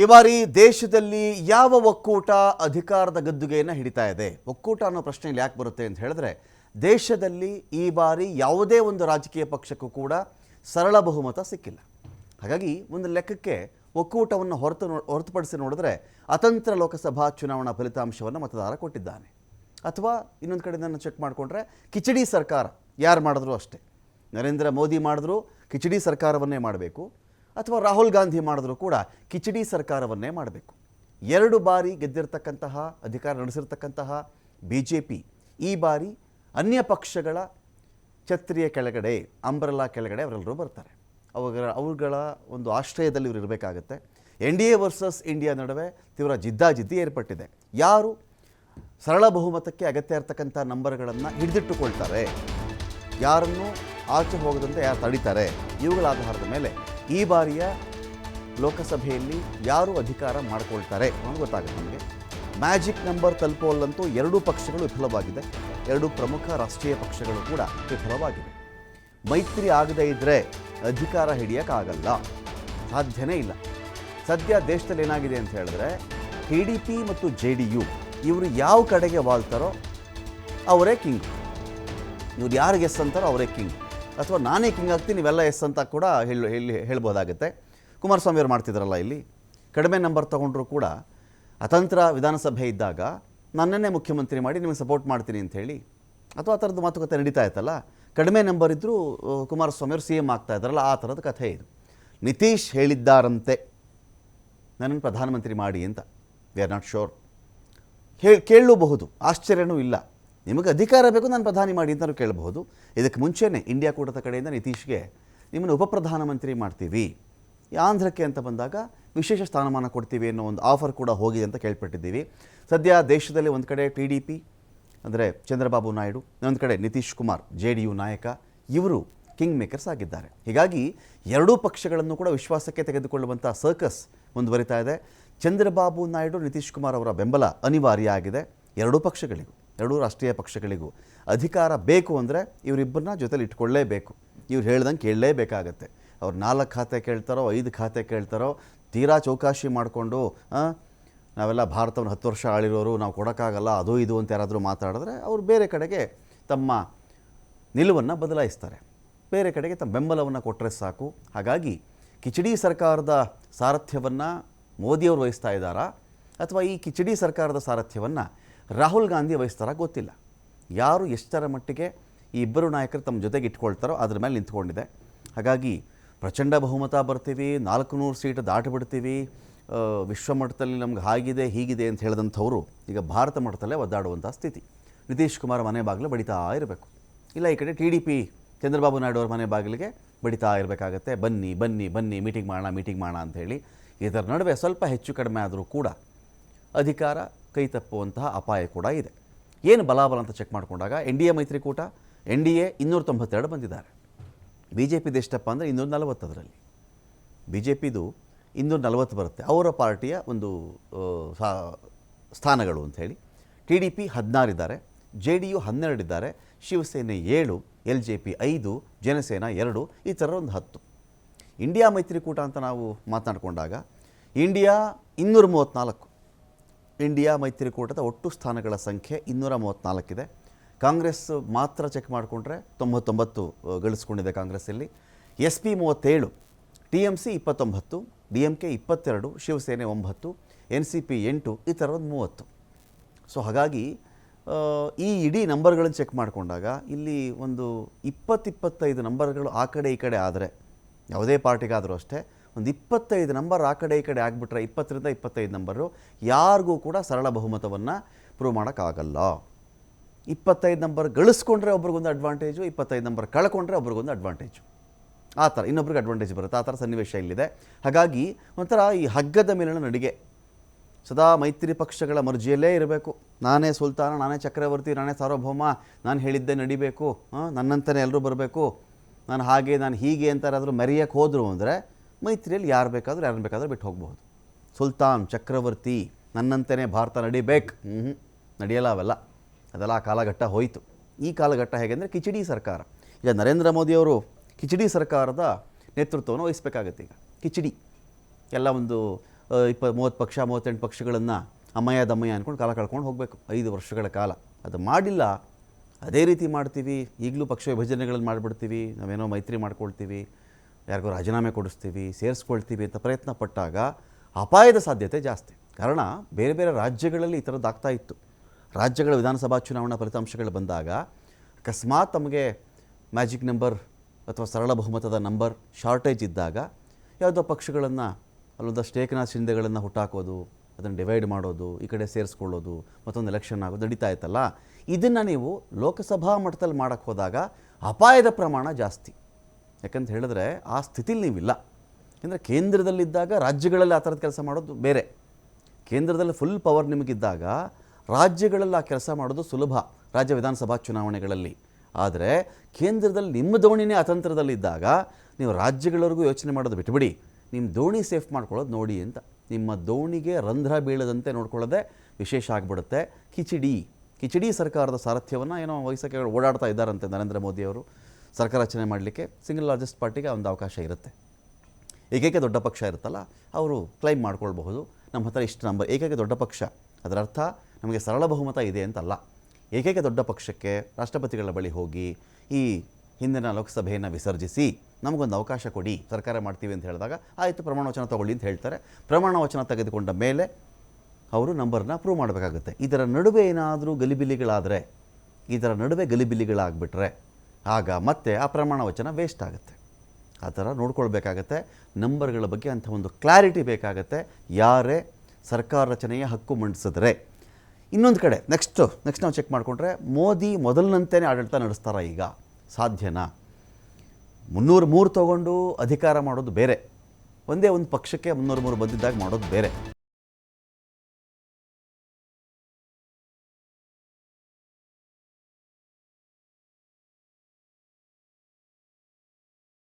ಈ ಬಾರಿ ದೇಶದಲ್ಲಿ ಯಾವ ಒಕ್ಕೂಟ ಅಧಿಕಾರದ ಗದ್ದುಗೆಯನ್ನು ಹಿಡಿತಾ ಇದೆ? ಒಕ್ಕೂಟ ಅನ್ನೋ ಪ್ರಶ್ನೆ ಇಲ್ಲಿ ಯಾಕೆ ಬರುತ್ತೆ ಅಂತ ಹೇಳಿದ್ರೆ, ದೇಶದಲ್ಲಿ ಈ ಬಾರಿ ಯಾವುದೇ ಒಂದು ರಾಜಕೀಯ ಪಕ್ಷಕ್ಕೂ ಕೂಡ ಸರಳ ಬಹುಮತ ಸಿಕ್ಕಿಲ್ಲ. ಹಾಗಾಗಿ ಒಂದು ಲೆಕ್ಕಕ್ಕೆ ಒಕ್ಕೂಟವನ್ನು ಹೊರತು ಹೊರತುಪಡಿಸಿ ನೋಡಿದ್ರೆ ಅತಂತ್ರ ಲೋಕಸಭಾ ಚುನಾವಣಾ ಫಲಿತಾಂಶವನ್ನು ಮತದಾರ ಕೊಟ್ಟಿದ್ದಾನೆ. ಅಥವಾ ಇನ್ನೊಂದು ಕಡೆ ನಾನು ಚೆಕ್ ಮಾಡಿಕೊಂಡ್ರೆ ಕಿಚಡಿ ಸರ್ಕಾರ ಯಾರು ಮಾಡಿದ್ರು ಅಷ್ಟೇ. ನರೇಂದ್ರ ಮೋದಿ ಮಾಡಿದ್ರು, ಕಿಚಡಿ ಸರ್ಕಾರವನ್ನೇ ಮಾಡಬೇಕು. ಅಥವಾ ರಾಹುಲ್ ಗಾಂಧಿ ಮಾಡಿದ್ರು ಕೂಡ ಕಿಚಡಿ ಸರ್ಕಾರವನ್ನೇ ಮಾಡಬೇಕು. ಎರಡು ಬಾರಿ ಗೆದ್ದಿರತಕ್ಕಂತಹ, ಅಧಿಕಾರ ನಡೆಸಿರ್ತಕ್ಕಂತಹ ಬಿ ಜೆ ಪಿ ಈ ಬಾರಿ ಅನ್ಯ ಪಕ್ಷಗಳ ಛತ್ರಿಯ ಕೆಳಗಡೆ ಅಂಬ್ರಲಾ ಕೆಳಗಡೆ ಅವರೆಲ್ಲರೂ ಬರ್ತಾರೆ. ಅವುಗಳ ಅವುಗಳ ಒಂದು ಆಶ್ರಯದಲ್ಲಿ ಇವರು ಇರಬೇಕಾಗತ್ತೆ. N D A versus India ನಡುವೆ ತೀವ್ರ ಜಿದ್ದಾಜಿದ್ದಿ ಏರ್ಪಟ್ಟಿದೆ. ಯಾರು? ಸರಳ ಬಹುಮತಕ್ಕೆ ಅಗತ್ಯ ಇರತಕ್ಕಂಥ ನಂಬರ್ಗಳನ್ನು ಹಿಡಿದಿಟ್ಟುಕೊಳ್ತಾರೆ. ಯಾರನ್ನು ಆಚೆ ಹೋಗದಂತೆ ಯಾರು ತಡೀತಾರೆ? ಇವುಗಳ ಆಧಾರದ ಮೇಲೆ ಈ ಬಾರಿಯ ಲೋಕಸಭೆಯಲ್ಲಿ ಯಾರು ಅಧಿಕಾರ ಮಾಡಿಕೊಳ್ತಾರೆ ಅನ್ನೋದು ಗೊತ್ತಾಗುತ್ತೆ ನಮಗೆ. ಮ್ಯಾಜಿಕ್ ನಂಬರ್ ತಲುಪುವಲ್ಲಂತೂ ಎರಡೂ ಪಕ್ಷಗಳು ವಿಫಲವಾಗಿದೆ. ಎರಡು ಪ್ರಮುಖ ರಾಷ್ಟ್ರೀಯ ಪಕ್ಷಗಳು ಕೂಡ ವಿಫಲವಾಗಿವೆ. ಮೈತ್ರಿ ಆಗದೇ ಇದ್ದರೆ ಅಧಿಕಾರ ಹಿಡಿಯೋಕ್ಕಾಗಲ್ಲ. ಸಾಧ್ಯನೇ ಇಲ್ಲ. ಸದ್ಯ ದೇಶದಲ್ಲಿ ಏನಾಗಿದೆ ಅಂತ ಹೇಳಿದ್ರೆ, ಟಿ ಡಿ ಪಿ ಮತ್ತು ಜೆ ಡಿ ಯು ಇವರು ಯಾವ ಕಡೆಗೆ ವಾಲ್ತಾರೋ ಅವರೇ ಕಿಂಗ್. ಇವ್ರು ಯಾರು ಗೆಸ್ ಅಂತಾರೋ ಅವರೇ ಕಿಂಗ್. ಅಥವಾ ನಾನೇ ಕಿಂಗ್ ಆಗ್ತೀನಿ ನೀವೆಲ್ಲ ಎಸ್ ಅಂತ ಕೂಡ ಹೇಳಿ ಹೇಳಿ, ಹೇಳ್ಬೋದಾಗುತ್ತೆ. ಕುಮಾರಸ್ವಾಮಿ ಅವರು ಮಾಡ್ತಿದ್ರಲ್ಲ ಇಲ್ಲಿ. ಕಡಿಮೆ ನಂಬರ್ ತೊಗೊಂಡ್ರು ಕೂಡ ಅತಂತ್ರ ವಿಧಾನಸಭೆ ಇದ್ದಾಗ ನನ್ನನ್ನೇ ಮುಖ್ಯಮಂತ್ರಿ ಮಾಡಿ ನಿಮಗೆ ಸಪೋರ್ಟ್ ಮಾಡ್ತೀನಿ ಅಂತ ಹೇಳಿ, ಅಥವಾ ಆ ಥರದ್ದು ಮಾತುಕತೆ ನಡೀತಾ ಇತ್ತಲ್ಲ, ಕಡಿಮೆ ನಂಬರ್ ಇದ್ದರೂ ಕುಮಾರಸ್ವಾಮಿ ಅವರು ಸಿ ಎಂ ಆಗ್ತಾ ಇದ್ದಾರಲ್ಲ ಆ ಥರದ ಕಥೆ ಇದು. ನಿತೀಶ್ ಹೇಳಿದ್ದಾರಂತೆ. ನನ್ನನ್ನು ಪ್ರಧಾನಮಂತ್ರಿ ಮಾಡಿ ಅಂತ. ವಿ ಆರ್ ನಾಟ್ ಶೋರ್ ಕೇಳಲೂಬಹುದು. ಆಶ್ಚರ್ಯನೂ ಇಲ್ಲ. ನಿಮಗೆ ಅಧಿಕಾರ ಬೇಕು ನಾನು ಪ್ರಧಾನಿ ಮಾಡಿ ಅಂತಲೂ ಕೇಳಬಹುದು. ಇದಕ್ಕೆ ಮುಂಚೆನೇ ಇಂಡಿಯಾ ಕೂಟದ ಕಡೆಯಿಂದ ನಿತೀಶ್ಗೆ ನಿಮ್ಮನ್ನು ಉಪಪ್ರಧಾನಮಂತ್ರಿ ಮಾಡ್ತೀವಿ. ಆಂಧ್ರಕ್ಕೆ ಅಂತ ಬಂದಾಗ ವಿಶೇಷ ಸ್ಥಾನಮಾನ ಕೊಡ್ತೀವಿ ಅನ್ನೋ ಒಂದು ಆಫರ್ ಕೂಡ ಹೋಗಿದೆ ಅಂತ ಕೇಳ್ಪಟ್ಟಿದ್ದೀವಿ. ಸದ್ಯ ದೇಶದಲ್ಲಿ ಒಂದು ಕಡೆ ಟಿ ಡಿ ಪಿ, ಅಂದರೆ ಚಂದ್ರಬಾಬು ನಾಯ್ಡು, ಇನ್ನೊಂದು ಕಡೆ Nitish Kumar, J D U ನಾಯಕ, ಇವರು ಕಿಂಗ್ ಮೇಕರ್ಸ್ ಆಗಿದ್ದಾರೆ. ಹೀಗಾಗಿ ಎರಡೂ ಪಕ್ಷಗಳನ್ನು ಕೂಡ ವಿಶ್ವಾಸಕ್ಕೆ ತೆಗೆದುಕೊಳ್ಳುವಂಥ ಸರ್ಕಸ್ ಮುಂದುವರಿತಾ ಇದೆ. ಚಂದ್ರಬಾಬು ನಾಯ್ಡು, ನಿತೀಶ್ ಕುಮಾರ್ ಅವರ ಬೆಂಬಲ ಅನಿವಾರ್ಯ ಆಗಿದೆ. ಎರಡೂ ಪಕ್ಷಗಳಿಗೂ. ಎರಡೂ ರಾಷ್ಟ್ರೀಯ ಪಕ್ಷಗಳಿಗೂ ಅಧಿಕಾರ ಬೇಕು ಅಂದರೆ ಇವರಿಬ್ಬರನ್ನ ಜೊತೆಲಿ ಇಟ್ಕೊಳ್ಳೇಬೇಕು. ಇವ್ರು ಹೇಳ್ದಂಗೆ ಕೇಳಲೇಬೇಕಾಗತ್ತೆ. ಅವ್ರು ನಾಲ್ಕು ಖಾತೆ ಕೇಳ್ತಾರೋ, ಐದು ಖಾತೆ ಕೇಳ್ತಾರೋ, ತೀರಾ ಚೌಕಾಶಿ ಮಾಡಿಕೊಂಡು ನಾವೆಲ್ಲ ಭಾರತವನ್ನು ಹತ್ತು ವರ್ಷ ಆಳಿರೋರು, ನಾವು ಕೊಡೋಕ್ಕಾಗಲ್ಲ, ಅದು ಇದು ಅಂತ ಯಾರಾದರೂ ಮಾತಾಡಿದ್ರೆ ಅವರು ಬೇರೆ ಕಡೆಗೆ ತಮ್ಮ ನಿಲುವನ್ನು ಬದಲಾಯಿಸ್ತಾರೆ. ಬೇರೆ ಕಡೆಗೆ ತಮ್ಮ ಬೆಂಬಲವನ್ನು ಕೊಟ್ಟರೆ ಸಾಕು. ಹಾಗಾಗಿ ಕಿಚಡಿ ಸರ್ಕಾರದ ಸಾರಥ್ಯವನ್ನು ಮೋದಿಯವರು ವಹಿಸ್ತಾ ಇದ್ದಾರಾ? ಅಥವಾ ಈ ಕಿಚಡಿ ಸರ್ಕಾರದ ಸಾರಥ್ಯವನ್ನು ರಾಹುಲ್ ಗಾಂಧಿ ವಹಿಸ್ತಾರ ಗೊತ್ತಿಲ್ಲ. ಯಾರು ಎಷ್ಟರ ಮಟ್ಟಿಗೆ ಈ ಇಬ್ಬರು ನಾಯಕರು ತಮ್ಮ ಜೊತೆಗೆ ಇಟ್ಕೊಳ್ತಾರೋ ಅದ್ರ ಮೇಲೆ ನಿಂತ್ಕೊಂಡಿದೆ. ಹಾಗಾಗಿ ಪ್ರಚಂಡ ಬಹುಮತ ಬರ್ತೀವಿ, ನಾಲ್ಕು ನೂರು ಸೀಟ್ ದಾಟಿಬಿಡ್ತೀವಿ ವಿಶ್ವಮಟ್ಟದಲ್ಲಿ ವಿಶ್ವ ಮಟ್ಟದಲ್ಲಿ ನಮ್ಗೆ ಹಾಗಿದೆ, ಹೀಗಿದೆ ಅಂತ ಹೇಳಿದಂಥವ್ರು ಈಗ ಭಾರತ ಮಟ್ಟದಲ್ಲೇ ಒದ್ದಾಡುವಂಥ ಸ್ಥಿತಿ. ನಿತೀಶ್ ಕುಮಾರ್ ಮನೆ ಬಾಗಿಲು ಬಡಿತಾ ಇರಬೇಕು. ಇಲ್ಲ, ಈ ಕಡೆ T D P Chandrababu Naidu ಅವ್ರ ಮನೆ ಬಾಗಿಲಿಗೆ ಬಡಿತಾ ಇರಬೇಕಾಗತ್ತೆ. ಬನ್ನಿ ಬನ್ನಿ ಬನ್ನಿ, ಮೀಟಿಂಗ್ ಮಾಡೋಣ ಮೀಟಿಂಗ್ ಮಾಡೋಣ ಅಂಥೇಳಿ ಇದರ ನಡುವೆ ಸ್ವಲ್ಪ ಹೆಚ್ಚು ಕಡಿಮೆ ಆದರೂ ಕೂಡ ಅಧಿಕಾರ ಕೈ ತಪ್ಪುವಂತಹ ಅಪಾಯ ಕೂಡ ಇದೆ. ಏನು ಬಲಾಬಲ ಅಂತ ಚೆಕ್ ಮಾಡಿಕೊಂಡಾಗ ಎನ್ ಡಿ ಎ ಮೈತ್ರಿಕೂಟ, ಎನ್ ಡಿ ಎ ಇನ್ನೂರ ತೊಂಬತ್ತೆರಡು ಬಂದಿದ್ದಾರೆ. ಬಿ ಜೆ ಪಿದು ಎಷ್ಟಪ್ಪ ಅಂದರೆ ಇನ್ನೂರ ನಲವತ್ತದರಲ್ಲಿ ಬಿ ಜೆ ಪಿದು ಇನ್ನೂರ ನಲವತ್ತು ಬರುತ್ತೆ. ಅವರ ಪಾರ್ಟಿಯ ಒಂದು ಸಾ- ಸ್ಥಾನಗಳು ಅಂಥೇಳಿ ಟಿ ಡಿ ಪಿ ಹದಿನಾರಿದ್ದಾರೆ, ಜೆ ಡಿ ಯು ಹನ್ನೆರಡಿದ್ದಾರೆ, ಶಿವಸೇನೆ ಏಳು, ಎಲ್ ಜೆ ಪಿ ಐದು, ಜನಸೇನಾ ಎರಡು ಈ ಥರ ಒಂದು ಹತ್ತು. ಇಂಡಿಯಾ ಮೈತ್ರಿಕೂಟ ಅಂತ ನಾವು ಮಾತನಾಡಿಕೊಂಡಾಗ ಇಂಡಿಯಾ ಇನ್ನೂರ ಮೂವತ್ತ್ನಾಲ್ಕು ಇಂಡಿಯಾ ಮೈತ್ರಿಕೂಟದ ಒಟ್ಟು ಸ್ಥಾನಗಳ ಸಂಖ್ಯೆ ಇನ್ನೂರ ಮೂವತ್ತ್ನಾಲ್ಕಿದೆ. ಕಾಂಗ್ರೆಸ್ ಮಾತ್ರ ಚೆಕ್ ಮಾಡಿಕೊಂಡ್ರೆ ತೊಂಬತ್ತೊಂಬತ್ತು ಗಳಿಸ್ಕೊಂಡಿದೆ ಕಾಂಗ್ರೆಸ್ಸಲ್ಲಿ. ಎಸ್ ಪಿ ಮೂವತ್ತೇಳು, ಟಿ ಎಂ ಸಿ ಇಪ್ಪತ್ತೊಂಬತ್ತು, ಡಿ ಎಂ ಕೆ ಇಪ್ಪತ್ತೆರಡು, ಶಿವಸೇನೆ ಒಂಬತ್ತು, ಎನ್ ಸಿ ಪಿ ಎಂಟು ಈ ಥರ ಒಂದು ಮೂವತ್ತು. ಸೊ ಹಾಗಾಗಿ ಈ ಇಡೀ ನಂಬರ್ಗಳನ್ನು ಚೆಕ್ ಮಾಡಿಕೊಂಡಾಗ ಇಲ್ಲಿ ಒಂದು ಇಪ್ಪತ್ತಿಪ್ಪತ್ತೈದು ನಂಬರ್ಗಳು ಆ ಕಡೆ ಈ ಕಡೆ ಆದರೆ, ಯಾವುದೇ ಪಾರ್ಟಿಗಾದರೂ ಅಷ್ಟೇ ಒಂದು ಇಪ್ಪತ್ತೈದು ನಂಬರ್ ಆ ಕಡೆ ಈ ಕಡೆ ಆಗಿಬಿಟ್ರೆ ಇಪ್ಪತ್ತರಿಂದ ಇಪ್ಪತ್ತೈದು ನಂಬರು, ಯಾರಿಗೂ ಕೂಡ ಸರಳ ಬಹುಮತವನ್ನು ಪ್ರೂವ್ ಮಾಡೋಕ್ಕಾಗಲ್ಲ. ಇಪ್ಪತ್ತೈದು ನಂಬರ್ ಗಳಿಸ್ಕೊಂಡ್ರೆ ಒಬ್ರಿಗೊಂದು ಅಡ್ವಾಂಟೇಜು ಇಪ್ಪತ್ತೈದು ನಂಬರ್ ಕಳ್ಕೊಂಡ್ರೆ ಒಬ್ರಿಗೊಂದು ಅಡ್ವಾಂಟೇಜು ಆ ಥರ, ಇನ್ನೊಬ್ರಿಗೆ ಅಡ್ವಾಂಟೇಜ್ ಬರುತ್ತೆ. ಆ ಥರ ಸನ್ನಿವೇಶ ಇಲ್ಲಿದೆ. ಹಾಗಾಗಿ ಒಂಥರ ಈ ಹಗ್ಗದ ಮೇಲಿನ ನಡಿಗೆ. ಸದಾ ಮೈತ್ರಿ ಪಕ್ಷಗಳ ಮರ್ಜಿಯಲ್ಲೇ ಇರಬೇಕು. ನಾನೇ ಸುಲ್ತಾನ, ನಾನೇ ಚಕ್ರವರ್ತಿ, ನಾನೇ ಸಾರ್ವಭೌಮ, ನಾನು ಹೇಳಿದ್ದೆ ನಡಿಬೇಕು. ನನ್ನಂತಲೇ ಎಲ್ಲರೂ ಬರಬೇಕು. ನಾನು ಹಾಗೆ, ನಾನು ಹೀಗೆ ಅಂತಾರಾದರೂ ಮೆರೆಯಕ್ಕೆ ಹೋದರು ಅಂದರೆ ಮೈತ್ರಿಯಲ್ಲಿ ಯಾರು ಬೇಕಾದರೂ ಯಾರನ್ನು ಬೇಕಾದರೂ ಬಿಟ್ಟು ಹೋಗ್ಬೋದು ಸುಲ್ತಾನ್ ಚಕ್ರವರ್ತಿ ನನ್ನಂತೆಯೇ ಭಾರತ ನಡಿಬೇಕು. ಹ್ಞೂ ನಡೆಯಲ್ಲ ಅವೆಲ್ಲ ಅದೆಲ್ಲ ಆ ಕಾಲಘಟ್ಟ ಹೋಯಿತು. ಈ ಕಾಲಘಟ್ಟ ಹೇಗೆಂದರೆ ಕಿಚಡಿ ಸರ್ಕಾರ. ಈಗ ನರೇಂದ್ರ ಮೋದಿಯವರು ಕಿಚಡಿ ಸರ್ಕಾರದ ನೇತೃತ್ವವನ್ನು ವಹಿಸಬೇಕಾಗತ್ತೆ ಈಗ. ಕಿಚಡಿ. ಎಲ್ಲ ಒಂದು ಇಪ್ಪ, ಮೂವತ್ತು ಪಕ್ಷ, ಮೂವತ್ತೆಂಟು ಪಕ್ಷಗಳನ್ನು ಅಮ್ಮಯ್ಯ, ದಮ್ಮಯ್ಯ ಅಂದ್ಕೊಂಡು ಕಾಲ ಕಳ್ಕೊಂಡು ಹೋಗಬೇಕು. ಐದು ವರ್ಷಗಳ ಕಾಲ. ಅದು ಮಾಡಿಲ್ಲ. ಅದೇ ರೀತಿ ಮಾಡ್ತೀವಿ. ಈಗಲೂ ಪಕ್ಷ ವಿಭಜನೆಗಳನ್ನು ಮಾಡಿಬಿಡ್ತೀವಿ. ನಾವೇನೋ ಮೈತ್ರಿ ಮಾಡ್ಕೊಳ್ತೀವಿ. ಯಾರಿಗೋ ರಾಜೀನಾಮೆ ಕೊಡಿಸ್ತೀವಿ, ಸೇರಿಸ್ಕೊಳ್ತೀವಿ ಅಂತ ಪ್ರಯತ್ನ ಪಟ್ಟಾಗ ಅಪಾಯದ ಸಾಧ್ಯತೆ ಜಾಸ್ತಿ. ಕಾರಣ ಬೇರೆ ಬೇರೆ ರಾಜ್ಯಗಳಲ್ಲಿ ಈ ಥರದ್ದು ಆಗ್ತಾ ಇತ್ತು. ರಾಜ್ಯಗಳ ವಿಧಾನಸಭಾ ಚುನಾವಣಾ ಫಲಿತಾಂಶಗಳು ಬಂದಾಗ ಅಕಸ್ಮಾತ್ ತಮಗೆ ಮ್ಯಾಜಿಕ್ ನಂಬರ್ ಅಥವಾ ಸರಳ ಬಹುಮತದ ನಂಬರ್ ಶಾರ್ಟೇಜ್ ಇದ್ದಾಗ ಯಾವುದೋ ಪಕ್ಷಗಳನ್ನು ಅಲ್ಲೊಂದಷ್ಟು ಸ್ಟೇಕ್ನ ಶಿಂದೆಗಳನ್ನು ಹುಟ್ಟಾಕೋದು, ಅದನ್ನು ಡಿವೈಡ್ ಮಾಡೋದು, ಈ ಕಡೆ ಸೇರಿಸ್ಕೊಳ್ಳೋದು, ಮತ್ತೊಂದು ಎಲೆಕ್ಷನ್ ಆಗೋದು ನಡೀತಾ ಇತ್ತಲ್ಲ? ಇದನ್ನು ನೀವು ಲೋಕಸಭಾ ಮಟ್ಟದಲ್ಲಿ ಮಾಡೋಕ್ಕೆ ಹೋದಾಗ ಅಪಾಯದ ಪ್ರಮಾಣ ಜಾಸ್ತಿ. ಯಾಕಂತ ಹೇಳಿದ್ರೆ ಆ ಸ್ಥಿತಿಲಿ ನೀವಿಲ್ಲ. ಅಂದರೆ ಕೇಂದ್ರದಲ್ಲಿದ್ದಾಗ ರಾಜ್ಯಗಳಲ್ಲಿ ಆ ಥರದ ಕೆಲಸ ಮಾಡೋದು ಬೇರೆ. ಕೇಂದ್ರದಲ್ಲಿ ಫುಲ್ ಪವರ್ ನಿಮಗಿದ್ದಾಗ ರಾಜ್ಯಗಳಲ್ಲಿ ಆ ಕೆಲಸ ಮಾಡೋದು ಸುಲಭ ರಾಜ್ಯ ವಿಧಾನಸಭಾ ಚುನಾವಣೆಗಳಲ್ಲಿ. ಆದರೆ ಕೇಂದ್ರದಲ್ಲಿ ನಿಮ್ಮ ದೋಣಿನೇ ಅತಂತ್ರದಲ್ಲಿದ್ದಾಗ ನೀವು ರಾಜ್ಯಗಳವರೆಗೂ ಯೋಚನೆ ಮಾಡೋದು ಬಿಟ್ಬಿಡಿ. ನಿಮ್ಮ ದೋಣಿ ಸೇಫ್ ಮಾಡ್ಕೊಳ್ಳೋದು ನೋಡಿ ಅಂತ. ನಿಮ್ಮ ದೋಣಿಗೆ ರಂಧ್ರ ಬೀಳದಂತೆ ನೋಡ್ಕೊಳ್ಳೋದೆ ವಿಶೇಷ ಆಗಿಬಿಡುತ್ತೆ. ಕಿಚಿಡಿ. ಕಿಚಿಡಿ ಸರ್ಕಾರದ ಸಾರಥ್ಯವನ್ನು ಏನೋ ವಹಿಸಕ್ಕೆ ಓಡಾಡ್ತಾ ಇದ್ದಾರಂತೆ ನರೇಂದ್ರ ಮೋದಿಯವರು ಸರ್ಕಾರ ರಚನೆ ಮಾಡಲಿಕ್ಕೆ ಸಿಂಗಲ್ ಲಾರ್ಜೆಸ್ಟ್ ಪಾರ್ಟಿಗೆ ಒಂದು ಅವಕಾಶ ಇರುತ್ತೆ. ಏಕೈಕ ದೊಡ್ಡ ಪಕ್ಷ ಇರುತ್ತಲ್ಲ, ಅವರು ಕ್ಲೈಮ್ ಮಾಡ್ಕೊಳ್ಬಹುದು. ನಮ್ಮ ಹತ್ರ ಇಷ್ಟು ನಂಬರ್ ಏಕೈಕ ದೊಡ್ಡ ಪಕ್ಷ. ಅದರ ಅರ್ಥ, ನಮಗೆ ಸರಳ ಬಹುಮತ ಇದೆ ಅಂತಲ್ಲ. ಏಕೈಕ ದೊಡ್ಡ ಪಕ್ಷಕ್ಕೆ ರಾಷ್ಟ್ರಪತಿಗಳ ಬಳಿ ಹೋಗಿ ಈ ಹಿಂದಿನ ಲೋಕಸಭೆಯನ್ನು ವಿಸರ್ಜಿಸಿ ನಮಗೊಂದು ಅವಕಾಶ ಕೊಡಿ, ಸರ್ಕಾರ ಮಾಡ್ತೀವಿ ಅಂತ ಹೇಳಿದಾಗ ಆಯಿತು ಪ್ರಮಾಣ ವಚನ ತಗೊಳ್ಳಿ ಅಂತ ಹೇಳ್ತಾರೆ. ಪ್ರಮಾಣ ವಚನ ತೆಗೆದುಕೊಂಡ ಮೇಲೆ ಅವರು ನಂಬರ್ನ ಪ್ರೂವ್ ಮಾಡಬೇಕಾಗುತ್ತೆ. ಇದರ ನಡುವೆ ಏನಾದರೂ ಗಲಿಬಿಲಿಗಳಾದರೆ, ಇದರ ನಡುವೆ ಗಲಿಬಿಲಿಗಳಾಗ್ಬಿಟ್ರೆ ಆಗ ಮತ್ತೆ ಆ ಪ್ರಮಾಣ ವಚನ ವೇಸ್ಟ್ ಆಗುತ್ತೆ. ಆ ಥರ ನೋಡ್ಕೊಳ್ಬೇಕಾಗತ್ತೆ. ನಂಬರ್ಗಳ ಬಗ್ಗೆ ಅಂಥ ಒಂದು ಕ್ಲಾರಿಟಿ ಬೇಕಾಗತ್ತೆ. ಯಾರೇ ಸರ್ಕಾರ ರಚನೆಯ ಹಕ್ಕು ಮಂಡಿಸಿದ್ರೆ. ಇನ್ನೊಂದು ಕಡೆ ನೆಕ್ಸ್ಟು ನೆಕ್ಸ್ಟ್ ನಾವು ಚೆಕ್ ಮಾಡಿಕೊಂಡ್ರೆ ಮೋದಿ ಮೊದಲಿನಂತೆಯೇ ಆಡಳಿತ ನಡೆಸ್ತಾರ ಈಗ. ಸಾಧ್ಯನಾ? ಮುನ್ನೂರು ಮೂರು ತಗೊಂಡು ಅಧಿಕಾರ ಮಾಡೋದು ಬೇರೆ. ಒಂದೇ ಒಂದು ಪಕ್ಷಕ್ಕೆ ಮುನ್ನೂರು ಮೂರು ಬಂದಿದ್ದಾಗ ಮಾಡೋದು ಬೇರೆ.